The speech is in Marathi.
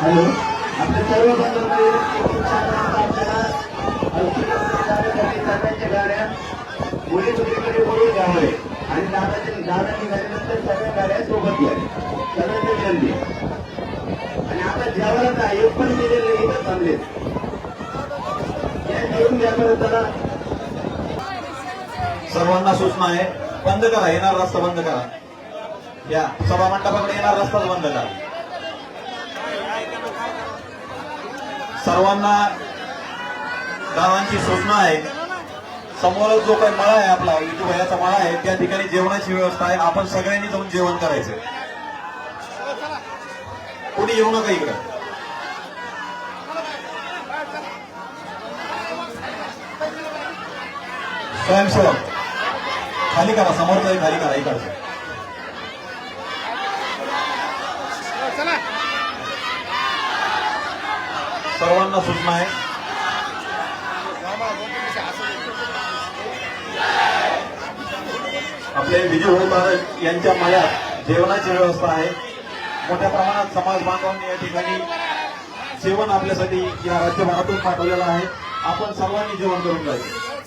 हॅलो. आपल्या सर्व बंधूंनी आपल्याला औषध गाड्या मुली मुलीकडे बोलून घ्यावे आणि दादाची दादा निघाल्यानंतर सगळ्या गाड्या सोबत घ्या सगळ्यांच्या जल्दी आणि आता जेवायला काय एक पण गेलेले इथं थांबले या घेऊन घ्या बरं चला सर्वांना सूचना आहे बंद करा येणार रस्ता बंद करा. या सभा मंडपाकडे येणार रस्ताच बंद करा. सर्वांना गावांची सूचना आहे. समोर जो काही मळा आहे आपला विठूभयाचा मळा आहे त्या ठिकाणी जेवणाची व्यवस्था आहे. आपण सगळ्यांनी जाऊन जेवण करायचं. कोणी येऊ नका इकडं. स्वयंसेवक. खाली करा समोरचा खाली करा इकडचं. सर्वांना सूचना आहे. आपले विजय महाराज यांच्या मयात जेवणाची व्यवस्था आहे. मोठ्या प्रमाणात समाज बांधवांनी या ठिकाणी जेवण आपल्यासाठी या राज्यभरातून पाठवलेलं आहे. आपण सर्वांनी जेवण करून जायचं